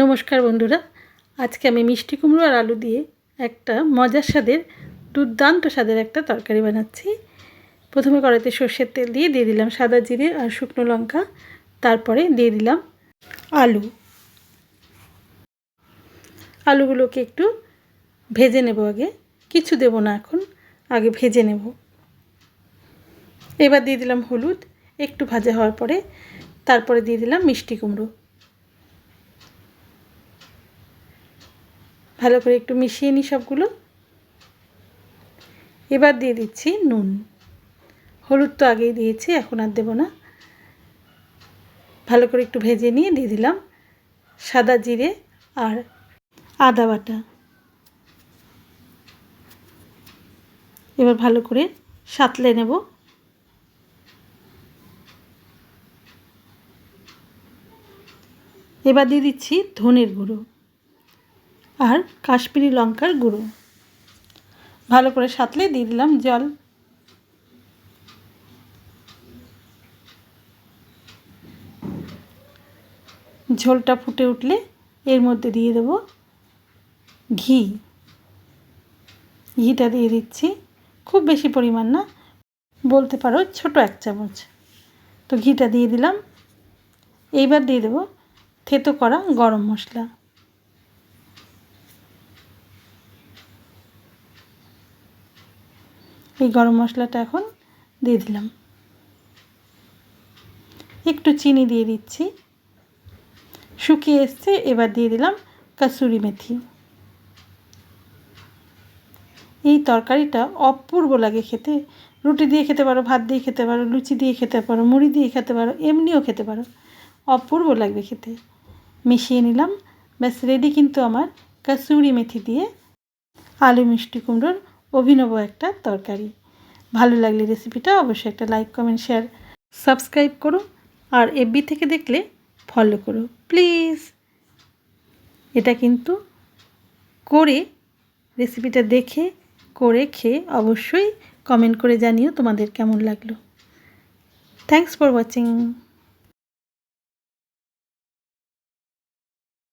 নমস্কার বন্ধুরা। আজকে আমি মিষ্টি কুমড়ো আর আলু দিয়ে একটা মজার স্বাদের, দুর্দান্ত স্বাদের একটা তরকারি বানাচ্ছি। প্রথমে কড়াইতে সর্ষের তেল দিয়ে দিয়ে দিলাম সাদা জিরে আর শুকনো লঙ্কা। তারপরে দিয়ে দিলাম আলু। আলুগুলোকে একটু ভেজে নেব আগে। কিছু দেব না এখন, আগে ভেজে নেব। এবার দিয়ে দিলাম হলুদ, একটু ভাজা হওয়ার পরে তারপরে দিয়ে দিলাম মিষ্টি কুমড়ো। ভালো করে একটু মিশিয়ে নিই সবগুলো। এবার দিয়ে দিচ্ছি নুন। হলুদ তো আগেই দিয়েছি, এখন আর দেবো না। ভালো করে একটু ভেজে নিয়ে দিয়ে দিলাম সাদা জিরে আর আদা বাটা। এবার ভালো করে সাতলে নেব। এবার দিয়ে দিচ্ছি ধনের গুঁড়ো। আর কাশ্মীরি লঙ্কার গুঁড়ো। ভালো করে সাতলে দিয়ে দিলাম জল। ঝোলটা ফুটে উঠলে এর মধ্যে দিয়ে দেব ঘি। ঘিটা দিয়ে দিচ্ছি। খুব বেশি পরিমাণ না, বলতে পারো ছোট এক চামচ। তো ঘিটা দিয়ে দিলাম। এইবার দিয়ে দেব থেতো করা গরম মশলা। এই গরম মশলাটা এখন দিয়ে দিলাম। একটু চিনি দিয়ে দিচ্ছি। শুকিয়ে এসছে, এবার দিয়ে দিলাম কাসুরি মেথি। এই তরকারিটা অপূর্ব লাগে খেতে। রুটি দিয়ে খেতে পারো, ভাত দিয়ে খেতে পারো, লুচি দিয়ে খেতে পারো, মুড়ি দিয়ে খেতে পারো, এমনিও খেতে পারো। অপূর্ব লাগবে খেতে। মিশিয়ে নিলাম। ব্যাস রেডি কিন্তু আমার কাসুরি মেথি দিয়ে আলু মিষ্টি কুমড়োর অভিনব একটা তরকারি। ভালো লাগলে রেসিপিটা অবশ্যই একটা লাইক কমেন্ট শেয়ার সাবস্ক্রাইব করো। আর এফবি থেকে দেখলে ফলো করো। প্লিজ এটা কিন্তু করে রেসিপিটা দেখে, করে খেয়ে অবশ্যই কমেন্ট করে জানিও তোমাদের কেমন লাগল। Thanks for watching